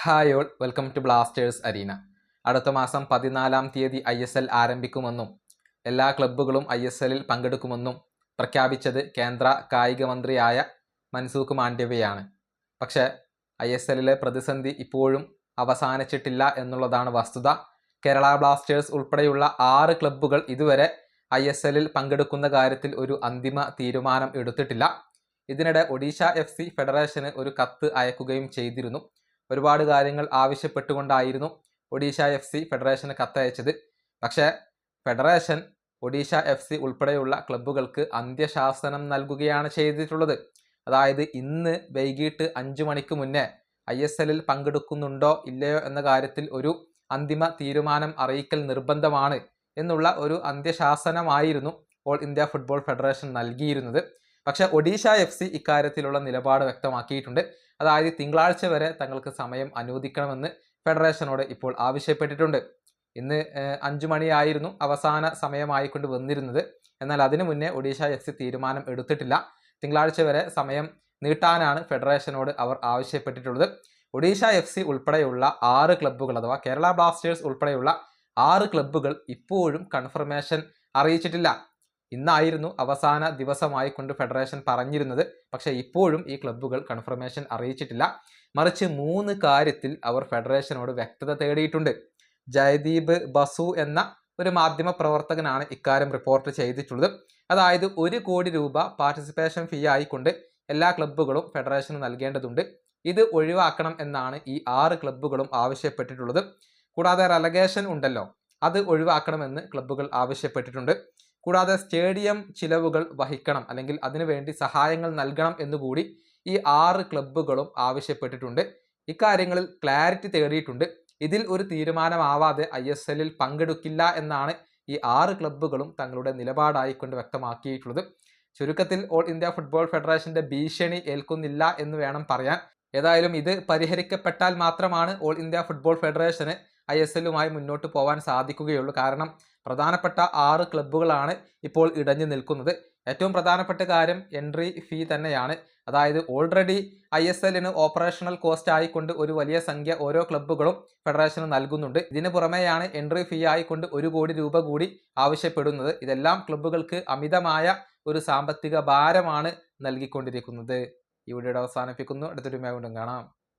Hi all welcome to Blasters arena. അടുത്ത മാസം പതിനാലാം തീയതി ഐ എസ് എൽ ആരംഭിക്കുമെന്നും എല്ലാ ക്ലബ്ബുകളും ഐ എസ് എല്ലിൽ പങ്കെടുക്കുമെന്നും പ്രഖ്യാപിച്ചത് കേന്ദ്ര കായിക മന്ത്രിയായ മൻസൂഖ് മാണ്ഡവ്യയാണ് പക്ഷേ ഐ എസ് എല്ലിലെ പ്രതിസന്ധി ഇപ്പോഴും അവസാനിച്ചിട്ടില്ല എന്നുള്ളതാണ് വസ്തുത. കേരള ബ്ലാസ്റ്റേഴ്സ് ഉൾപ്പെടെയുള്ള ആറ് ക്ലബ്ബുകൾ ഇതുവരെ ഐ എസ് എല്ലിൽ പങ്കെടുക്കുന്ന കാര്യത്തിൽ ഒരു അന്തിമ തീരുമാനം എടുത്തിട്ടില്ല. ഇതിനിടെ ഒഡീഷ എഫ് സി ഫെഡറേഷന് ഒരു കത്ത് അയക്കുകയും ചെയ്തിരുന്നു. ഒരുപാട് കാര്യങ്ങൾ ആവശ്യപ്പെട്ടുകൊണ്ടായിരുന്നു ഒഡീഷ എഫ് സി ഫെഡറേഷന് കത്തയച്ചത്. പക്ഷേ ഫെഡറേഷൻ ഒഡീഷ എഫ് സി ഉൾപ്പെടെയുള്ള ക്ലബ്ബുകൾക്ക് അന്ത്യശാസനം നൽകുകയാണ് ചെയ്തിട്ടുള്ളത്. അതായത് ഇന്ന് വൈകിട്ട് അഞ്ചു മണിക്ക് മുന്നേ ഐ എസ് എല്ലിൽ പങ്കെടുക്കുന്നുണ്ടോ ഇല്ലയോ എന്ന കാര്യത്തിൽ ഒരു അന്തിമ തീരുമാനം അറിയിക്കൽ നിർബന്ധമാണ് എന്നുള്ള ഒരു അന്ത്യശാസനമായിരുന്നു ഓൾ ഇന്ത്യ ഫുട്ബോൾ ഫെഡറേഷൻ നൽകിയിരുന്നത്. പക്ഷേ ഒഡീഷ എഫ് സി ഇക്കാര്യത്തിലുള്ള നിലപാട് വ്യക്തമാക്കിയിട്ടുണ്ട്. അതായത് തിങ്കളാഴ്ച വരെ തങ്ങൾക്ക് സമയം അനുവദിക്കണമെന്ന് ഫെഡറേഷനോട് ഇപ്പോൾ ആവശ്യപ്പെട്ടിട്ടുണ്ട്. ഇന്ന് അഞ്ചു മണിയായിരുന്നു അവസാന സമയമായിക്കൊണ്ട് വന്നിരുന്നത്. എന്നാൽ അതിനു മുന്നേ ഒഡീഷ എഫ് സി തീരുമാനം എടുത്തിട്ടില്ല. തിങ്കളാഴ്ച വരെ സമയം നീട്ടാനാണ് ഫെഡറേഷനോട് അവർ ആവശ്യപ്പെട്ടിട്ടുള്ളത്. ഒഡീഷ എഫ് സി ഉൾപ്പെടെയുള്ള ആറ് ക്ലബ്ബുകൾ അഥവാ കേരള ബ്ലാസ്റ്റേഴ്സ് ഉൾപ്പെടെയുള്ള ആറ് ക്ലബ്ബുകൾ ഇപ്പോഴും കൺഫർമേഷൻ അറിയിച്ചിട്ടില്ല. ഇന്നായിരുന്നു അവസാന ദിവസമായി കൊണ്ട് ഫെഡറേഷൻ പറഞ്ഞിരുന്നത്. പക്ഷേ ഇപ്പോഴും ഈ ക്ലബ്ബുകൾ കൺഫർമേഷൻ അറിയിച്ചിട്ടില്ല. മറിച്ച് മൂന്ന് കാര്യത്തിൽ അവർ ഫെഡറേഷനോട് വ്യക്തത തേടിയിട്ടുണ്ട്. ജയദീപ് ബസു എന്ന ഒരു മാധ്യമ പ്രവർത്തകനാണ് ഇക്കാര്യം റിപ്പോർട്ട് ചെയ്തിട്ടുള്ളത്. അതായത് ഒരു കോടി രൂപ പാർട്ടിസിപ്പേഷൻ ഫീ ആയിക്കൊണ്ട് എല്ലാ ക്ലബ്ബുകളും ഫെഡറേഷന് നൽകേണ്ടതുണ്ട്. ഇത് ഒഴിവാക്കണം എന്നാണ് ഈ ആറ് ക്ലബ്ബുകളും ആവശ്യപ്പെട്ടിട്ടുള്ളത്. കൂടാതെ റെലഗേഷൻ ഉണ്ടല്ലോ അത് ഒഴിവാക്കണമെന്ന് ക്ലബ്ബുകൾ ആവശ്യപ്പെട്ടിട്ടുണ്ട്. കൂടാതെ സ്റ്റേഡിയം ചിലവുകൾ വഹിക്കണം അല്ലെങ്കിൽ അതിനുവേണ്ടി സഹായങ്ങൾ നൽകണം എന്നുകൂടി ഈ ആറ് ക്ലബ്ബുകളും ആവശ്യപ്പെട്ടിട്ടുണ്ട്. ഇക്കാര്യങ്ങളിൽ ക്ലാരിറ്റി തേടിയിട്ടുണ്ട്. ഇതിൽ ഒരു തീരുമാനമാവാതെ ഐ എസ് എല്ലിൽ പങ്കെടുക്കില്ല എന്നാണ് ഈ ആറ് ക്ലബ്ബുകളും തങ്ങളുടെ നിലപാടായിക്കൊണ്ട് വ്യക്തമാക്കിയിട്ടുള്ളത്. ചുരുക്കത്തിൽ ഓൾ ഇന്ത്യ ഫുട്ബോൾ ഫെഡറേഷന്റെ ഭീഷണി ഏൽക്കുന്നില്ല എന്ന് വേണം പറയാൻ. ഏതായാലും ഇത് പരിഹരിക്കപ്പെട്ടാൽ മാത്രമാണ് ഓൾ ഇന്ത്യ ഫുട്ബോൾ ഫെഡറേഷന് ഐ എസ് എല്ലുമായി മുന്നോട്ട് പോകാൻ സാധിക്കുകയുള്ളൂ. കാരണം പ്രധാനപ്പെട്ട ആറ് ക്ലബ്ബുകളാണ് ഇപ്പോൾ ഇടഞ്ഞു നിൽക്കുന്നത്. ഏറ്റവും പ്രധാനപ്പെട്ട കാര്യം എൻട്രി ഫീ തന്നെയാണ്. അതായത് ഓൾറെഡി ഐ എസ് എല്ലിന് ഓപ്പറേഷണൽ കോസ്റ്റ് ആയിക്കൊണ്ട് ഒരു വലിയ സംഖ്യ ഓരോ ക്ലബ്ബുകളും ഫെഡറേഷന് നൽകുന്നുണ്ട്. ഇതിന് പുറമെയാണ് എൻട്രി ഫീ ആയിക്കൊണ്ട് ഒരു കോടി രൂപ കൂടി ആവശ്യപ്പെടുന്നത്. ഇതെല്ലാം ക്ലബ്ബുകൾക്ക് അമിതമായ ഒരു സാമ്പത്തിക ഭാരമാണ് നൽകിക്കൊണ്ടിരിക്കുന്നത്. ഈ അവസാനിപ്പിക്കുന്നു. അടുത്തൊരു വീണ്ടും കാണാം.